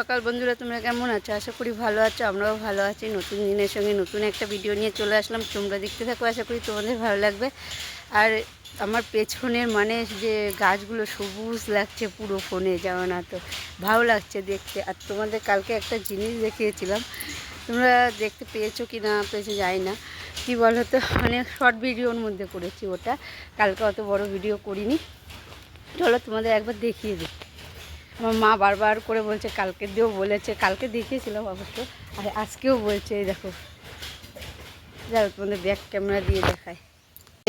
সকাল বন্ধুরা, তোমরা কেমন আছো? আশা করি ভালো আছো, আমরাও ভালো আছি। নতুন দিনের সঙ্গে নতুন একটা ভিডিও নিয়ে চলে আসলাম। তোমরা দেখতে থাকো, আশা করি তোমাদের ভালো লাগবে। আর আমার পেছনের মানে যে গাছগুলো সবুজ লাগছে পুরো ফোনে যেমন না তো? ভালো লাগছে দেখতে। আর তোমাদের কালকে একটা জিনিস দেখিয়েছিলাম। তোমরা দেখতে পেয়েছ কি না পেয়েছ যাই না। কী বলো তো মানে শর্ট ভিডিওর মধ্যে করেছি ওটা। কালকে অত বড় ভিডিও করিনি। চলো তোমাদের একবার দেখিয়ে দিই। আমার মা বারবার করে বলছে, কালকে দিয়েও বলেছে, কালকে দেখিয়েছিলাম অবশ্য, আর আজকেও বলছে, এই দেখো। যাও, তোমাদের ব্যাক ক্যামেরা দিয়ে দেখায়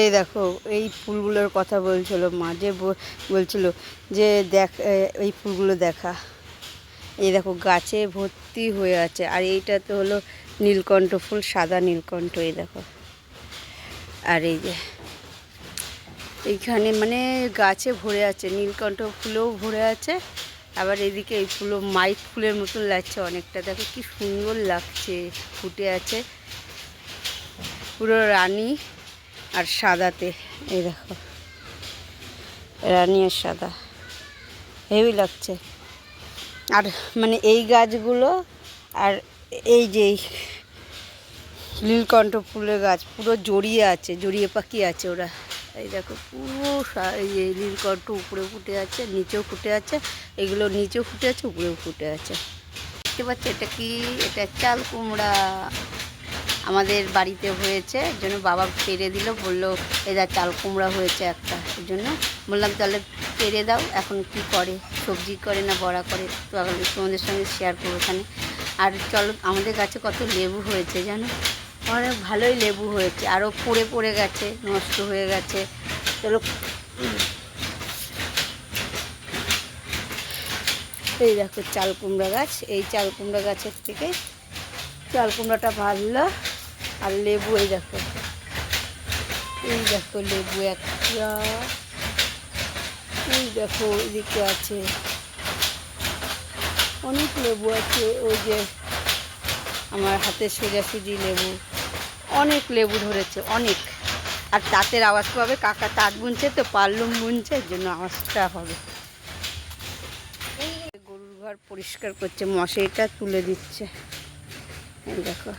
এই দেখো, এই ফুলগুলোর কথা বলছিল, মা যে বলছিল যে দেখ এই ফুলগুলো দেখা। এই দেখো, গাছে ভর্তি হয়ে আছে, আর এইটা তো হলো নীলকণ্ঠ ফুল, সাদা নীলকণ্ঠ, এই দেখো। আর এই যে, এইখানে মানে গাছে ভরে আছে, নীলকণ্ঠ ফুলেও ভরে আছে আবার এদিকে এই ফুলও মাইক ফুলের মতন লাগছে অনেকটা। দেখো কি সুন্দর লাগছে, ফুটে আছে। পুরো রানী আর সাদাতে, এই দেখো। রানী আর সাদা। হেভি লাগছে। আর মানে এই গাছগুলো আর এই যে নীলকণ্ঠ ফুলের গাছ, পুরো জড়িয়ে আছে, জড়িয়ে পাখি আছে ওরা। এই দেখো পুরো এই নীলকণ্ঠ উপরে ফুটে আছে, নিচেও ফুটে আছে। এগুলো নিচেও ফুটে আছে, উপরেও ফুটে আছে। দেখতে পাচ্ছি এটা কি? এটা চাল কুমড়া। আমাদের বাড়িতে হয়েছে, এর জন্য বাবা পেরে দিল, বলল এদা চাল কুমড়া হয়েছে একটা। এর জন্য বললাম, তাহলে পেরে দাও, এখন কি করে? সবজি করে না বড়া করে? তো তোমাদের সঙ্গে শেয়ার করব ওখানে আর চলো, আমাদের গাছে কত লেবু হয়েছে জানো? অনেক ভালোই লেবু হয়েছে। আরও পড়ে পড়ে গেছে, নষ্ট হয়ে গেছে। চলো এই দেখো চাল কুমড়া গাছ, এই চাল কুমড়া গাছের থেকে চাল কুমড়াটা ভাজলো আর লেবু, এই দেখো এই দেখো লেবু একটা এই দেখো এদিকে আছে অনেক লেবু আছে, ওই যে আমার হাতে সোজাসুজি লেবু, অনেক লেবু ধরেছে, অনেক। আর তাঁতের আওয়াজ পাবে, কাকা তাঁত বুনছে তো পারলুম বুনছে, এর জন্য আওয়াজটা হবে। ঘর পরিষ্কার করছে মশারিটা তুলে দিচ্ছে। দেখো।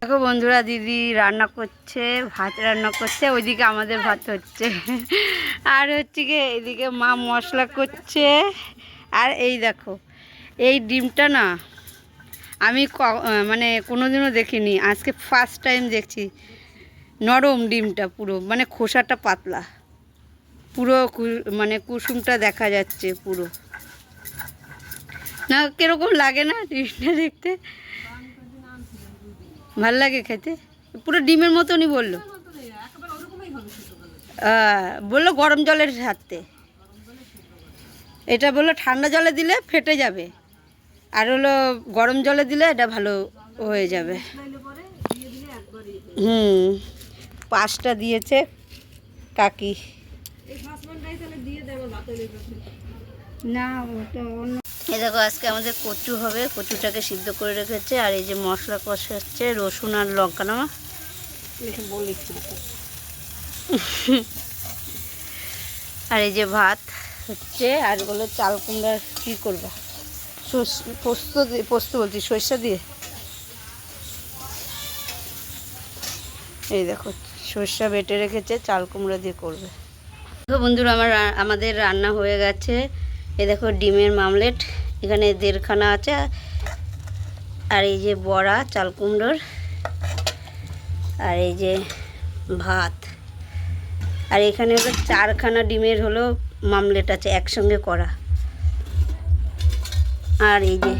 দেখো বন্ধুরা, দিদি রান্না করছে, ভাত রান্না করছে, ওইদিকে আমাদের ভাত হচ্ছে। আর হচ্ছে কি এদিকে মা মশলা করছে। আর এই দেখো, এই ডিমটা না আমি মানে কোনোদিনও দেখিনি, আজকে ফার্স্ট টাইম দেখছি। নরম ডিমটা পুরো মানে খোসাটা পাতলা। পুরো মানে কুসুমটা দেখা যাচ্ছে পুরো। না, কীরকম লাগে না ডিমটা দেখতে? ভালো লাগে খেতে? পুরো ডিমের মতনই বলল। বলল গরম জলের সাথে। এটা বলল ঠান্ডা জলে দিলে ফেটে যাবে। আর হলো গরম জলে দিলে এটা ভালো হয়ে যাবে। হুম। পাঁচটা দিয়েছে কাকি। না অন্য। এই দেখো আজকে আমাদের কচু হবে। কচুটাকে সিদ্ধ করে রেখেছে। আর এই যে মশলা কষাচ্ছে রসুন আর লঙ্কা নামা আর এই যে ভাত হচ্ছে আর বলো চাল কুমড়া কী করবা? পোস্ত দিয়ে পোস্ত বলছি সর্ষে দিয়ে? এই দেখো, সর্ষা বেটে রেখেছে, চাল কুমড়ো দিয়ে করবে। দেখো বন্ধুরা, আমার আমাদের রান্না হয়ে গেছে। এই দেখো ডিমের মামলেট, এখানে দেড়খানা আছে। আর এই যে বড়া, চাল কুমড়োর। আর এই যে ভাত। আর এখানে হলো চারখানা ডিমের হলো মামলেট আছে, একসঙ্গে করা। আর এই যে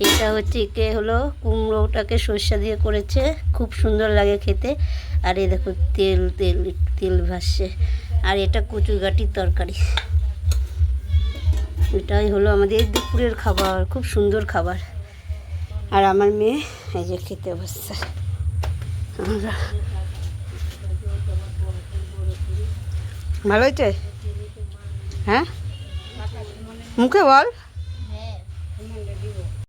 এটা হচ্ছে কে হলো? কুমড়োটাকে সর্ষা দিয়ে করেছে। খুব সুন্দর লাগে খেতে। আর এই দেখো, তেল তেল তেল ভাসছে। আর এটা কচুগাটির তরকারি। এটাই হলো আমাদের দুপুরের খাবার, খুব সুন্দর খাবার। আর আমার মেয়ে এই যে খেতে বসছে। আমরা ভালো হয়েছে? হ্যাঁ? মুখে বল।